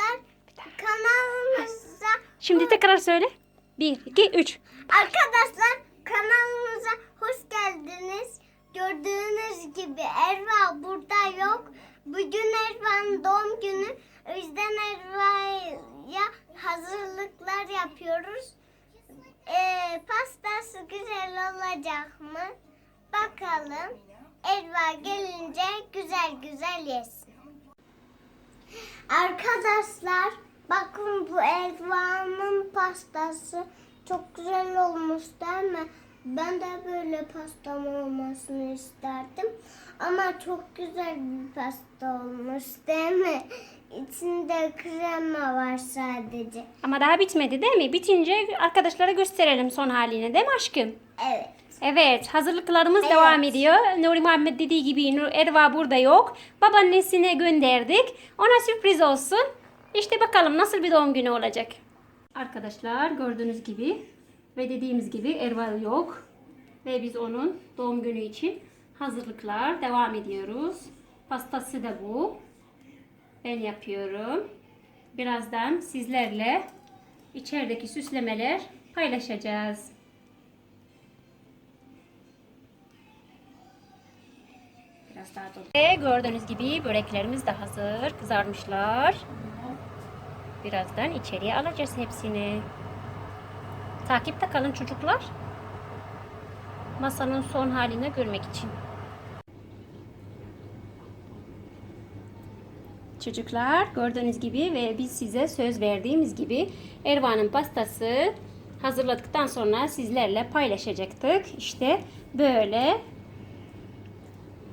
Arkadaşlar kanalımıza Şimdi tekrar söyle. 1, 2, 3. arkadaşlar kanalımıza hoş geldiniz. Gördüğünüz gibi Erva burada yok. Bugün Erva'nın doğum günü. O yüzden Erva'ya hazırlıklar yapıyoruz. Ee, pastası güzel olacak mı? Bakalım. Erva gelince güzel güzel yesin. Bakın bu Erva'nın pastası çok güzel olmuş değil mi? Ben de böyle pastam olmasını isterdim. Ama çok güzel bir pasta olmuş değil mi? İçinde krema var sadece. Ama daha bitmedi değil mi? Bitince arkadaşlara gösterelim son halini değil mi aşkım? Evet. Evet, hazırlıklarımız Evet. devam ediyor. Nuri Muhammed dediği gibi Nur Erva burada yok. Babaannesine gönderdik. Ona sürpriz olsun. İşte bakalım nasıl bir doğum günü olacak. Arkadaşlar gördüğünüz gibi ve dediğimiz gibi Erva yok. Ve biz onun doğum günü için hazırlıklar devam ediyoruz. Pastası da bu. Ben yapıyorum. Birazdan sizlerle içerideki süslemeler paylaşacağız. Biraz daha dolu. Ve gördüğünüz gibi böreklerimiz de hazır. Kızarmışlar. Birazdan içeriye alacağız hepsini. Takipte kalın çocuklar. Masanın son halini görmek için. Çocuklar gördüğünüz gibi ve biz size söz verdiğimiz gibi Erva'nın pastası hazırladıktan sonra sizlerle paylaşacaktık. İşte böyle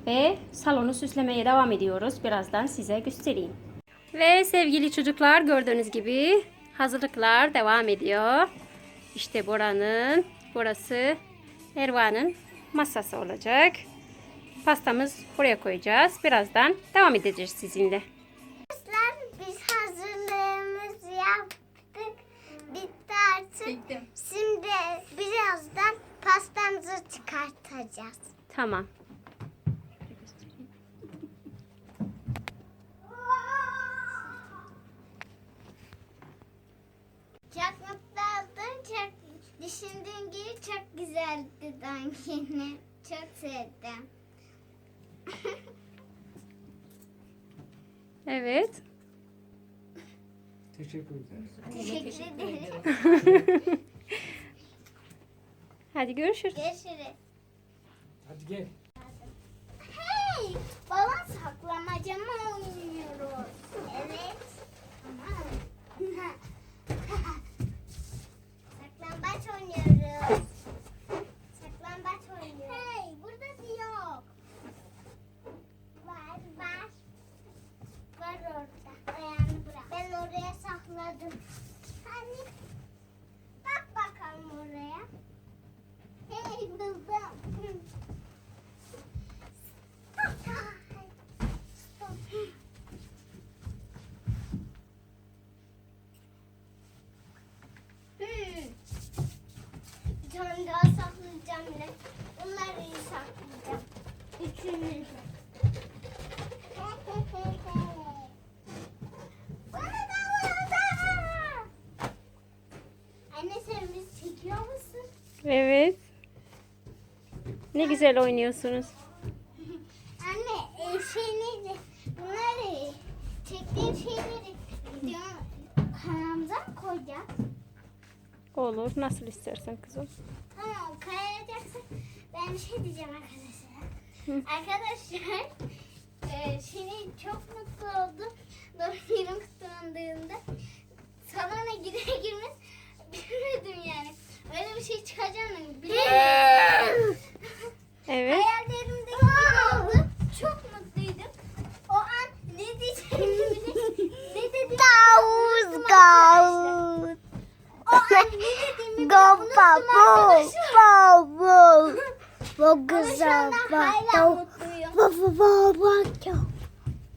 ve salonu süslemeye devam ediyoruz. Birazdan size göstereyim. Ve sevgili çocuklar gördüğünüz gibi hazırlıklar devam ediyor. İşte buranın, burası Erva'nın masası olacak. Pastamız buraya koyacağız. Birazdan devam edeceğiz sizinle. Arkadaşlar biz hazırlığımızı yaptık. Bitti artık. Şimdi birazdan pastamızı çıkartacağız. Tamam. Çok mutlu oldum. Çok düşündüğüm gibi çok güzeldi günü. Çok sevdim. Evet. Teşekkür ederiz. Teşekkür ederim. Hadi görüşürüz. Görüşürüz. Hadi gel. Hey! Balon saklamaca mı oynuyoruz? Evet. Tamam. Saklambaç oynuyoruz. Saklambaç oynuyoruz. Hey! Burada yok. Var, var. Var orada. Ayağını bırak. Ben oraya sakladım. Hani? Bak bakalım oraya. Hey buldum. Hmm. Bir tane daha saklayacağım yine. Bunları iyi saklayacağım. Üçünü. Bana da bana Anne sen bizi çekiyor musun? Evet. Ne güzel oynuyorsunuz. Anne e, şeyleri bunları çektiğim şeyleri video kanalımıza mı koyacağız? Olur. Nasıl istersen kızım. Tamam kayacaksın. Ben bir şey diyeceğim arkadaşlar. Hı. Arkadaşlar e, şimdi çok mutlu oldum. Doğum kutlandığında salona girer girmez bilmedim yani. Öyle bir şey çıkacağını bilmiyordum. Evet. Hayallerimdeki gibi oldu. Çok mutluydum. O an ne diyeceğimi bile ne dediğimi unuttum arkadaşlar. O an ne dediğimi bile unuttum Ama şu anda hala mutluyum.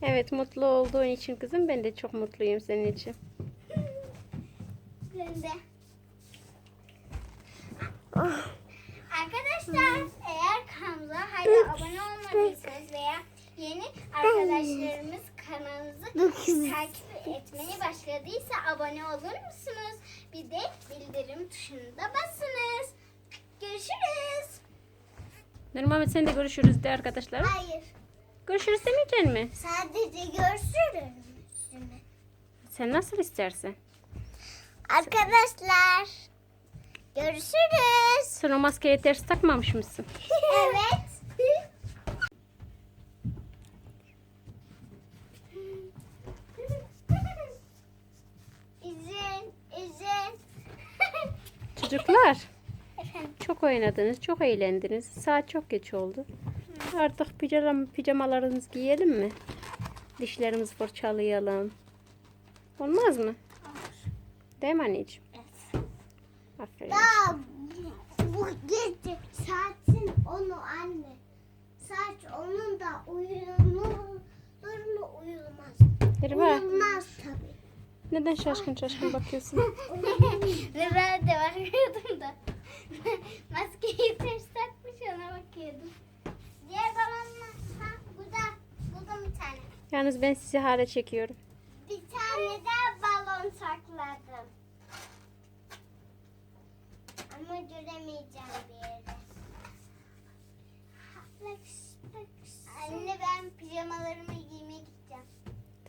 Evet mutlu olduğun için kızım ben de çok mutluyum senin için. Ben de. Arkadaşlar eğer kanalımıza hala abone olmadıysanız veya yeni arkadaşlarımız kanalımızı takip etmeye başladıysa abone olur musunuz? Bir de bildirim tuşuna da basınız. Nur Muhammed sen de görüşürüz de arkadaşlar. Hayır. Görüşürüz demeyecek mi? Sadece görüşürüz. Sen nasıl istersen. Arkadaşlar. Görüşürüz. Sen o maskeyi ters takmamış mısın? evet. İzin, izin. Çocuklar çok oynadınız, çok eğlendiniz. Saat çok geç oldu. Artık pijama, pijamalarınızı giyelim mi? Dişlerimizi fırçalayalım. Olmaz mı? Değil mi anneciğim? Aferin. Daha bu gece saatin onu anne. Saat onun da uyunur mu uyulmaz. Erva, Uyulmaz tabii. neden şaşkın şaşkın bakıyorsun? Ve ben de bakıyordum da. Maskeyi ters takmış ona bakıyordum. Diğer balonla. Ha burada. Buldum bir tane. Yalnız ben sizi hale çekiyorum. Bir tane daha balon sakladım. Ama göremeyeceğim bir yere. Anne ben pijamalarımı giymeye gideceğim.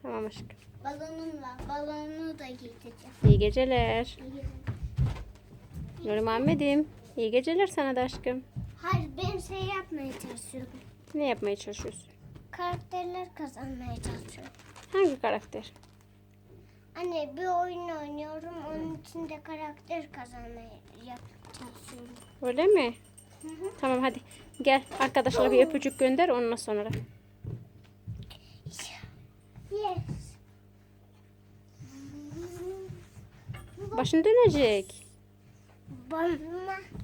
Tamam aşkım. Balonumla. Balonu da giydireceğim. İyi geceler. Nur Muhammed'im. İyi geceler sana da aşkım. Hayır ben şey yapmaya çalışıyorum. Ne yapmaya çalışıyorsun? Karakterler kazanmaya çalışıyorum. Hangi karakter? Anne bir oyun oynuyorum. Onun içinde karakter kazanmaya çalışıyorum. Öyle mi? Tamam hadi gel arkadaşlara bir öpücük gönder ondan sonra. Yes. Başın dönecek. 妈妈。